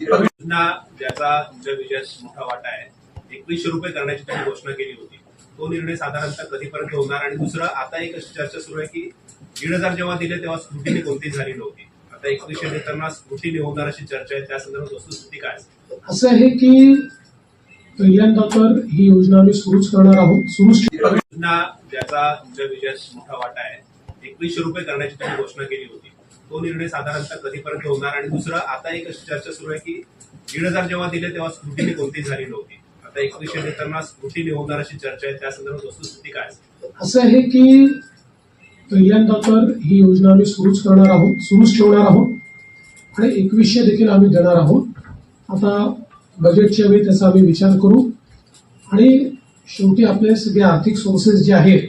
योजना ज्याचा तुमच्या विजयात मोठा वाटा आहे एकवीसशे रुपये करण्याची त्यांनी घोषणा केली होती. तो निर्णय साधारणतः कधीपर्यंत होणार? आणि दुसरं आता एक अशी चर्चा सुरू आहे की दीड हजार जेव्हा दिले तेव्हा स्क्रुटीने कोणतीच झाली नव्हती? आता एकवीसशे देताना स्क्रुटीने होणार अशी चर्चा आहे त्या संदर्भात वस्तुस्थिती काय असं आहे की पहिल्यांदा तर ही योजना आम्ही सुरूच करणार आहोत सुरूच योजना ज्याचा तुमच्या विजयात मोठा वाटा आहे एकवीसशे रुपये करण्याची त्यांनी घोषणा केली होती. तो निर्णय साधारणतः कधीपर्यंत होणार? आणि दुसरं आता एक अशी चर्चा सुरू आहे की दीड हजार जेव्हा दिले तेव्हा स्क्रुटीने कोणती झाली नव्हती? आता एकवीसशे देताना स्क्रुटीने होणार अशी चर्चा आहे. त्या संदर्भात वस्तुस्थिती काय असेल? असं आहे की पहिल्यांदा तर ही योजना आम्ही सुरूच करणार आहोत सुरूच ठेवणार आहोत. आणि एकवीसशे देखील आम्ही देणार आहोत. आता बजेटच्या वेळी त्याचा आम्ही विचार करू. आणि शेवटी आपले सगळे आर्थिक सोर्सेस जे आहेत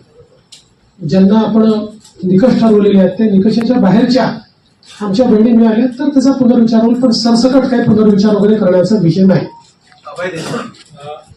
ज्यांना आपण निकष ठरवलेले आहेत त्या निकषाच्या बाहेरच्या आमच्या बहिणी मिळाल्या तर त्याचा पुनर्विचार होईल. पण सरसकट काही पुनर्विचार वगैरे करण्याचा विषय नाही.